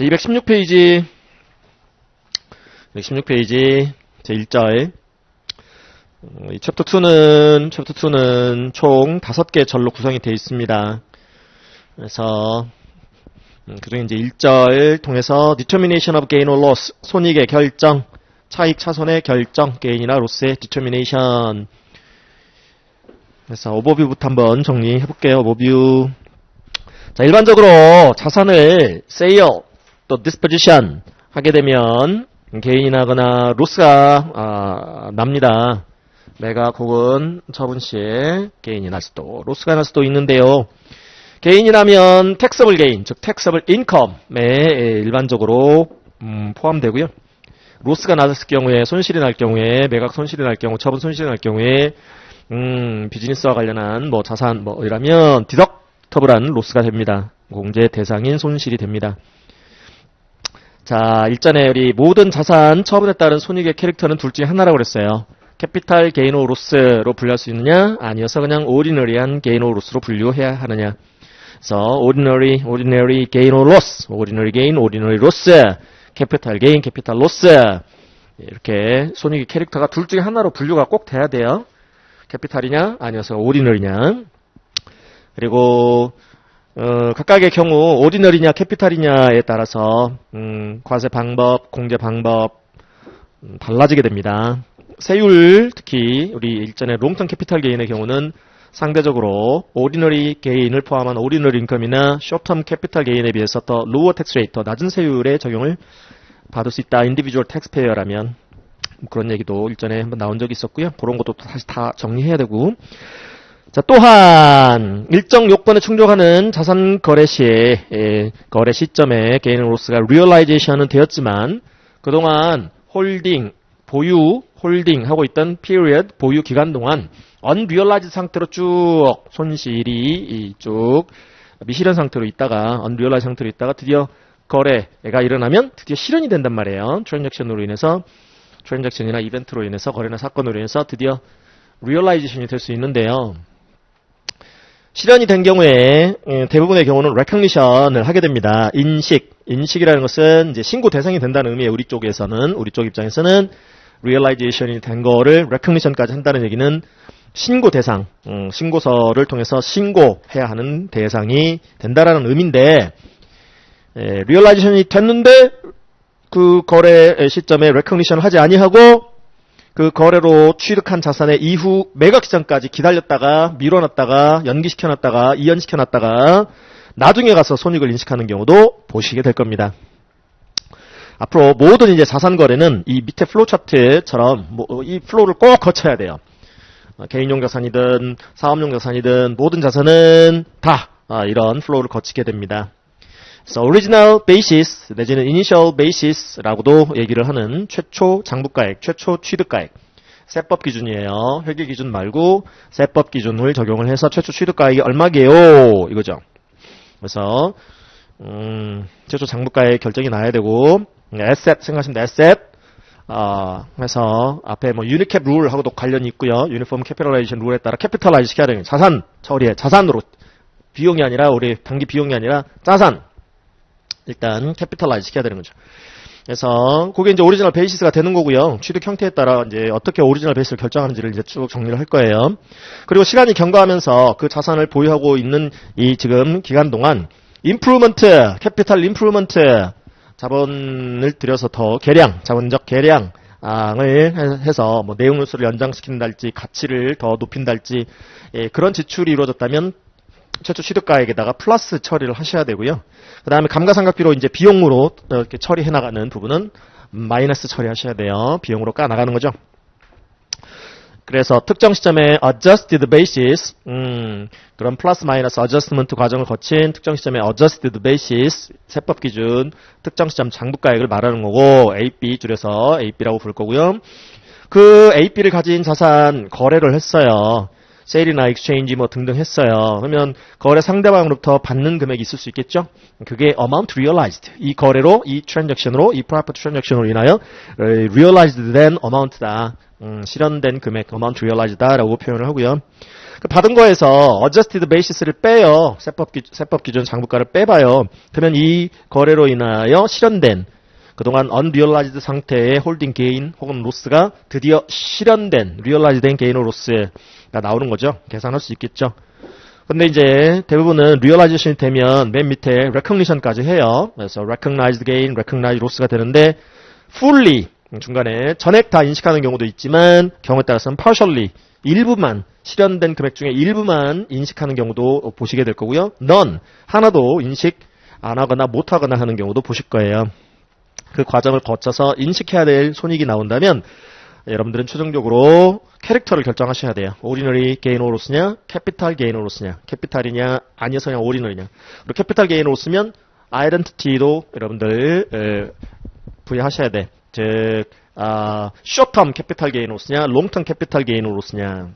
자, 216페이지. 216페이지. 제 1절. 어, 이 챕터 2는, 챕터 2는 총 5개 절로 구성이 되어 있습니다. 그래서, 음, 그중에 이제 1절 통해서 determination of gain or loss, 손익의 결정, 차익 차손의 결정, gain이나 loss의 determination. 그래서 오버뷰부터 한번 정리해 볼게요. 오버뷰. 자, 일반적으로 자산을 sale 또 disposition 하게 되면 개인이 나거나 로스가 아, 납니다. 매각 혹은 처분 시에 개인이 날 수도 로스가 날 수도 있는데요. 개인이라면 taxable gain, 즉 taxable income에 일반적으로 음, 포함되고요. 로스가 났을 경우에 손실이 날 경우에 매각 손실이 날 경우 처분 손실이 날 경우에 음, 비즈니스와 관련한 뭐 자산 뭐 이라면 디덕터블한 로스가 됩니다. 공제 대상인 손실이 됩니다. 자, 일전에 우리 모든 자산 처분에 따른 손익의 캐릭터는 둘 중에 하나라고 그랬어요. 캐피탈 게인 오 로스로 분류할 수 있느냐? 아니어서 그냥 오리너리한 게인 오 로스로 분류해야 하느냐? 그래서 ordinary, ordinary gain or loss, ordinary gain, 이렇게 손익의 캐릭터가 둘 중에 하나로 분류가 꼭 돼야 돼요. 캐피탈이냐 아니어서 오디너리냐 그리고 어, 각각의 경우 오디너리냐 캐피탈이냐에 따라서 음, 과세 방법, 공제 방법 음, 달라지게 됩니다. 세율 특히 우리 일전에 롱턴 캐피탈 게인의 경우는 상대적으로 오디너리 게인을 포함한 오디너리 인컴이나 쇼텀 캐피탈 게인에 비해서 더 로어 텍스 레이트, 더 낮은 세율의 적용을 받을 수 있다. 인디비주얼 텍스페이어라면 뭐 그런 얘기도 일전에 한번 나온 적이 있었고요. 그런 것도 또 다시 다 정리해야 되고. 자, 또한 일정 요건에 충족하는 자산 거래 시에 예, 거래 시점에 게인 로스가 리얼라이제이션은 되었지만 그동안 홀딩 보유 홀딩 하고 있던 period 보유 기간 동안 언리얼라이즈 상태로 쭉 손실이 이쭉 미실현 상태로 있다가 언리얼라이즈 상태로 있다가 드디어 거래가 일어나면 드디어 실현이 된단 말이에요. 트랜잭션으로 인해서 트랜잭션이나 이벤트로 인해서 거래나 사건으로 인해서 드디어 리얼라이제이션이 될 수 있는데요. 실현이 된 경우에 예, 대부분의 경우는 레커니션을 하게 됩니다. 인식, 인식이라는 것은 이제 신고 대상이 된다는 의미의 우리 쪽에서는 우리 쪽 입장에서는 리얼라이제이션이 된 거를 레커니션까지 한다는 얘기는 신고 대상, 음, 신고서를 통해서 신고해야 하는 대상이 된다라는 의미인데 예, 리얼라이제이션이 됐는데 그 거래 시점에 레커니션을 하지 아니하고 그 거래로 취득한 자산의 이후 매각 시점까지 기다렸다가 밀어놨다가 연기시켜놨다가 이연시켜놨다가 나중에 가서 손익을 인식하는 경우도 보시게 될 겁니다. 앞으로 모든 이제 자산 거래는 이 밑에 플로우 차트처럼 뭐 이 플로우를 꼭 거쳐야 돼요. 어, 개인용 자산이든 사업용 자산이든 모든 자산은 다 아, 이런 플로우를 거치게 됩니다. 그래서 original basis 내지는 initial basis라고도 얘기를 하는 최초 장부가액, 최초 취득가액 세법 기준이에요. 회계 기준 말고 세법 기준을 적용을 해서 최초 취득가액이 얼마게요? 이거죠. 그래서 음, 최초 장부가액 결정이 나야 되고 asset 생각하시면 돼, asset 어, 그래서 앞에 뭐 유니캡 룰하고도 관련이 있고요. 유니폼 캐피탈라이제이션 룰에 따라 캐피탈라이즈 시켜야 되는 자산 처리에 자산으로 비용이 아니라 우리 단기 비용이 아니라 자산 일단 캐피탈라이즈 시켜야 되는 거죠. 그래서 그게 이제 오리지널 베이시스가 되는 거고요. 취득 형태에 따라 이제 어떻게 오리지널 베이스를 결정하는지를 이제 쭉 정리를 할 거예요. 그리고 시간이 경과하면서 그 자산을 보유하고 있는 이 지금 기간 동안 임프루먼트, 캐피탈 임프루먼트 자본을 들여서 더 개량, 자본적 개량 을 해서 뭐 내용 요소를 연장시킨달지 가치를 더 높인달지 예, 그런 지출이 이루어졌다면 최초 취득가액에다가 플러스 처리를 하셔야 되고요. 그 다음에 감가상각비로 이제 비용으로 이렇게 처리해 나가는 부분은 마이너스 처리하셔야 돼요. 비용으로 까 나가는 거죠. 그래서 특정 시점에 adjusted basis, 음, 그런 플러스 마이너스 adjustment 과정을 거친 특정 시점에 adjusted basis, 세법 기준, 특정 시점 장부가액을 말하는 거고, AP 줄여서 AP라고 부를 거고요. 그 AP를 가진 자산 거래를 했어요. 세일이나 익스체인지 뭐 등등 했어요. 그러면 거래 상대방으로부터 받는 금액이 있을 수 있겠죠? 그게 amount realized. 이 거래로, 이 트랜잭션으로, 이 프로퍼티 트랜잭션으로 인하여 realized then amount다. 음, 실현된 금액, amount realized다라고 표현을 하고요. 그 받은 거에서 adjusted basis를 빼요. 세법, 기, 세법 기준 장부가를 빼봐요. 그러면 이 거래로 인하여 실현된 그동안 unrealized 상태의 홀딩 게인 혹은 로스가 드디어 실현된 realized 된 게인 혹은 로스가 나오는 거죠. 계산할 수 있겠죠. 근데 이제 대부분은 realization이 되면 맨 밑에 recognition까지 해요. 그래서 recognized gain, recognized loss가 되는데 fully 중간에 전액 다 인식하는 경우도 있지만 경우에 따라서는 partially 일부만 실현된 금액 중에 일부만 인식하는 경우도 보시게 될 거고요. none 하나도 인식 안 하거나 못 하거나 하는 경우도 보실 거예요. 그 과정을 거쳐서 인식해야 될 손익이 나온다면 여러분들은 최종적으로 캐릭터를 결정하셔야 돼요. 오리너리 게이너로 쓰냐, 캐피탈 게이너로 쓰냐, 캐피탈이냐, 아니어서 그냥 오리너리냐. 그리고 캐피탈 게이너로 쓰면 아이덴티티도 여러분들 에, 부여하셔야 돼. 즉, 아, 쇼텀 캐피탈 게이너로 쓰냐, 롱텀 캐피탈 게이너로 쓰냐.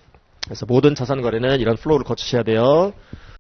그래서 모든 자산 거래는 이런 플로우를 거치셔야 돼요.